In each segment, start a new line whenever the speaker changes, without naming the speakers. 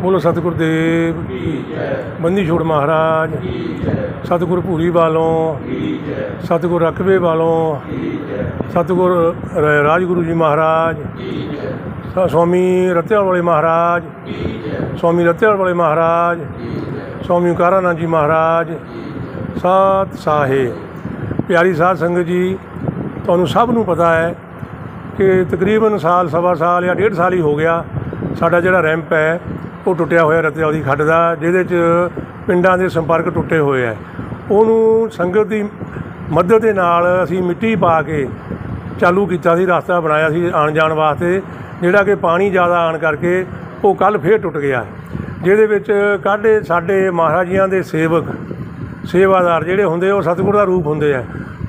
ਬੋਲੋ ਸਤਿਗੁਰ ਦੇਵ। ਬੰਦੀ ਛੋੜ ਮਹਾਰਾਜ। ਸਤਿਗੁਰ ਭੂਰੀ ਵਾਲੋਂ। ਸਤਿਗੁਰ ਰਕਬੇ ਵਾਲੋਂ। ਸਤਿਗੁਰ ਰਾਜਗੁਰੂ ਜੀ ਮਹਾਰਾਜ। ਸਵਾਮੀ ਰਤਿਆਲ ਵਾਲੇ ਮਹਾਰਾਜ। ਸਵਾਮੀ ਰਤਿਆਲ ਵਾਲੇ ਮਹਾਰਾਜ। ਸਵਾਮੀ ਕਾਰਾਨੰਦ ਜੀ ਮਹਾਰਾਜ। ਸਤ ਸਾਹਿਬ ਪਿਆਰੀ ਸਾਧ ਸੰਗਤ ਜੀ, ਤੁਹਾਨੂੰ ਸਭ ਨੂੰ ਪਤਾ ਹੈ ਕਿ ਤਕਰੀਬਨ ਸਾਲ, ਸਵਾ ਸਾਲ ਜਾਂ ਡੇਢ ਸਾਲ ਹੀ ਹੋ ਗਿਆ ਸਾਡਾ ਜਿਹੜਾ ਰੈਂਪ ਹੈ। ਉਹ ਟੁੱਟਿਆ ਹੋਇਆ ਰਤਿਆ ਦੀ ਖੱਡ ਦਾ, ਜਿਹਦੇ 'ਚ ਪਿੰਡਾਂ ਦੇ ਸੰਪਰਕ ਟੁੱਟੇ ਹੋਏ ਹੈ ਉਹਨੂੰ ਸੰਗਤ ਦੀ ਮਦਦ ਦੇ ਨਾਲ ਅਸੀਂ ਮਿੱਟੀ ਪਾ ਕੇ ਚਾਲੂ ਕੀਤਾ ਸੀ, ਰਸਤਾ ਬਣਾਇਆ ਸੀ ਆਉਣ ਜਾਣ ਵਾਸਤੇ, ਜਿਹੜਾ ਕਿ ਪਾਣੀ ਜ਼ਿਆਦਾ ਆਣ ਕਰਕੇ ਉਹ ਕੱਲ ਫੇਰ ਟੁੱਟ ਗਿਆ ਜਿਹਦੇ ਵਿੱਚ ਕਾਢੇ ਸਾਡੇ ਮਹਾਰਾਜੀਆਂ ਦੇ ਸੇਵਕ, ਸੇਵਾਦਾਰ ਜਿਹੜੇ ਹੁੰਦੇ, ਉਹ ਸਤਿਗੁਰ ਦਾ ਰੂਪ ਹੁੰਦੇ ਆ।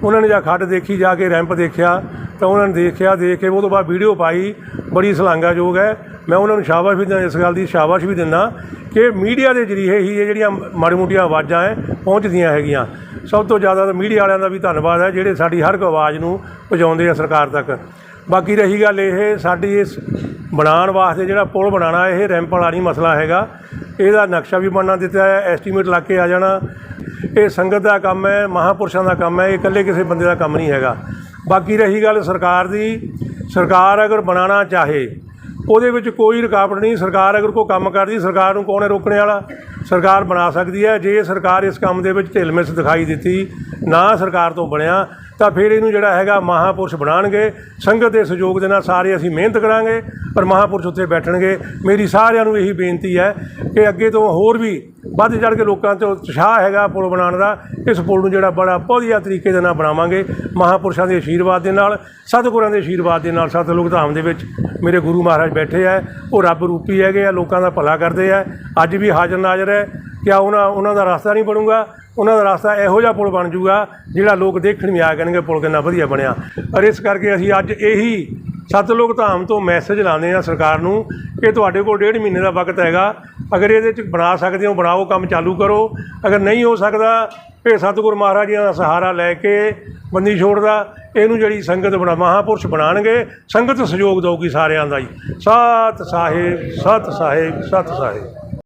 ਉਹਨਾਂ ਨੇ ਜਾ ਖੱਡ ਦੇਖੀ, ਜਾ ਕੇ ਰੈਂਪ ਦੇਖਿਆ, ਤਾਂ ਉਹਨਾਂ ਨੇ ਦੇਖਿਆ, ਦੇਖ ਕੇ ਉਹ ਤੋਂ ਬਾਅਦ ਵੀਡੀਓ ਪਾਈ ਬੜੀ ਸ਼ਲਾਘਾਯੋਗ ਹੈ। ਮੈਂ ਉਹਨਾਂ ਨੂੰ ਸ਼ਾਬਾਸ਼ ਵੀ ਦਿੰਦਾ, ਇਸ ਗੱਲ ਦੀ ਸ਼ਾਬਾਸ਼ ਵੀ ਦਿੰਦਾ ਕਿ ਮੀਡੀਆ ਦੇ ਜਰੀਏ ਹੀ ਇਹ ਜਿਹੜੀਆਂ ਮਾੜੀ ਮੋਟੀਆਂ ਆਵਾਜ਼ਾਂ ਹੈ, ਪਹੁੰਚਦੀਆਂ ਹੈਗੀਆਂ। ਸਭ ਤੋਂ ਜ਼ਿਆਦਾ ਤਾਂ ਮੀਡੀਆ ਵਾਲਿਆਂ ਦਾ ਵੀ ਧੰਨਵਾਦ ਹੈ, ਜਿਹੜੇ ਸਾਡੀ ਹਰ ਇੱਕ ਆਵਾਜ਼ ਨੂੰ ਪਹੁੰਚਾਉਂਦੇ ਆ ਸਰਕਾਰ ਤੱਕ। ਬਾਕੀ ਰਹੀ ਗੱਲ ਇਹ, ਸਾਡੀ ਇਸ ਬਣਾਉਣ ਵਾਸਤੇ ਜਿਹੜਾ ਪੁਲ ਬਣਾਉਣਾ, ਇਹ ਰੈਂਪ ਵਾਲਾ ਨਹੀਂ ਮਸਲਾ ਹੈਗਾ। ਇਹਦਾ ਨਕਸ਼ਾ ਵੀ ਬਣਨਾ ਦਿੱਤਾ ਹੈ, ਐਸਟੀਮੇਟ ਲਾ ਕੇ ਆ ਜਾਣਾ। ਇਹ ਸੰਗਤ ਦਾ ਕੰਮ ਹੈ, ਮਹਾਪੁਰਸ਼ਾਂ ਦਾ ਕੰਮ ਹੈ, ਇਹ ਇਕੱਲੇ ਕਿਸੇ ਬੰਦੇ ਦਾ ਕੰਮ ਨਹੀਂ ਹੈਗਾ। ਬਾਕੀ ਰਹੀ ਗੱਲ ਸਰਕਾਰ ਦੀ ਸਰਕਾਰ ਅਗਰ ਬਣਾਉਣਾ ਚਾਹੇ, ਉਹਦੇ ਵਿੱਚ ਕੋਈ ਰੁਕਾਵਟ ਨਹੀਂ। ਸਰਕਾਰ ਅਗਰ ਕੋਈ ਕੰਮ ਕਰਦੀ, ਸਰਕਾਰ ਨੂੰ ਕੌਣ ਹੈ ਰੋਕਣ ਵਾਲਾ? ਸਰਕਾਰ ਬਣਾ ਸਕਦੀ ਹੈ। ਜੇ ਸਰਕਾਰ ਇਸ ਕੰਮ ਦੇ ਵਿੱਚ ਢਿੱਲ ਮਿਸ ਦਿਖਾਈ ਦਿੱਤੀ, ਨਾ ਸਰਕਾਰ ਤੋਂ ਬਣਿਆ, ਤਾਂ ਫਿਰ ਇਹਨੂੰ ਜਿਹੜਾ ਹੈਗਾ ਮਹਾਪੁਰਸ਼ ਬਣਾਉਣਗੇ। ਸੰਗਤ ਦੇ ਸਹਿਯੋਗ ਦੇ ਨਾਲ ਸਾਰੇ ਅਸੀਂ ਮਿਹਨਤ ਕਰਾਂਗੇ, ਪਰ ਮਹਾਪੁਰਸ਼ ਉੱਥੇ ਬੈਠਣਗੇ। ਮੇਰੀ ਸਾਰਿਆਂ ਨੂੰ ਇਹੀ ਬੇਨਤੀ ਹੈ ਕਿ ਅੱਗੇ ਤੋਂ ਹੋਰ ਵੀ ਵੱਧ ਚੜ ਕੇ ਲੋਕਾਂ 'ਚ ਉਤਸ਼ਾਹ ਹੈਗਾ ਪੁਲ ਬਣਾਉਣ ਦਾ। ਇਸ ਪੁਲ ਨੂੰ ਜਿਹੜਾ ਬੜਾ ਵਧੀਆ ਤਰੀਕੇ ਦੇ ਨਾਲ ਬਣਾਵਾਂਗੇ। ਮਹਾਪੁਰਸ਼ਾਂ ਦੇ ਆਸ਼ੀਰਵਾਦ ਦੇ ਨਾਲ, ਸਤਿਗੁਰਾਂ ਦੇ ਆਸ਼ੀਰਵਾਦ ਦੇ ਨਾਲ ਸਤਿਲੁਕ ਧਾਮ ਦੇ ਵਿੱਚ ਮੇਰੇ ਗੁਰੂ ਮਹਾਰਾਜ ਬੈਠੇ ਆ। ਉਹ ਰੱਬ ਰੂਪੀ ਹੈਗੇ ਆ, ਲੋਕਾਂ ਦਾ ਭਲਾ ਕਰਦੇ ਆ। ਅੱਜ ਵੀ ਹਾਜ਼ਰ ਨਾਜ਼ਰ ਹੈ ਕਿ ਉਹਨਾਂ ਉਹਨਾਂ ਦਾ ਰਸਤਾ ਨਹੀਂ ਬਣੂਗਾ। ਉਹਨਾਂ ਦਾ ਰਸਤਾ ਇਹੋ ਜਿਹਾ ਪੁਲ ਬਣ ਜੂਗਾ, ਜਿਹੜਾ ਲੋਕ ਦੇਖਣ ਵੀ ਆ ਕਰਨਗੇ ਪੁਲ ਕਿੰਨਾ ਵਧੀਆ ਬਣਿਆ। ਔਰ ਇਸ ਕਰਕੇ ਅਸੀਂ ਅੱਜ ਇਹੀ ਸਤਲੁਕ ਧਾਮ ਤੋਂ ਮੈਸੇਜ ਲਾਉਂਦੇ ਆ ਸਰਕਾਰ ਨੂੰ ਕਿ ਤੁਹਾਡੇ ਕੋਲ ਡੇਢ ਮਹੀਨੇ ਦਾ ਵਕਤ ਹੈਗਾ। ਅਗਰ ਇਹਦੇ ਚ ਬਣਾ ਸਕਦੇ ਹੋ, ਬਣਾਓ, ਕੰਮ ਚਾਲੂ ਕਰੋ। ਅਗਰ ਨਹੀਂ ਹੋ ਸਕਦਾ ਇਹ ਸਤਿਗੁਰ ਮਹਾਰਾਜ ਜੀ ਦਾ ਸਹਾਰਾ ਲੈ ਕੇ ਬੰਦੀ ਛੋੜਦਾ। ਇਹਨੂੰ ਜਿਹੜੀ ਸੰਗਤ ਬਣਾ, ਮਹਾਪੁਰਸ਼ ਬਣਾਣਗੇ ਸੰਗਤ ਸਹਿਯੋਗ ਦਊਗੀ ਸਾਰਿਆਂ ਦਾ ਹੀ। ਸਤ ਸਾਹਿਬ ਸਤ ਸਾਹਿਬ ਸਤ ਸਾਹਿਬ।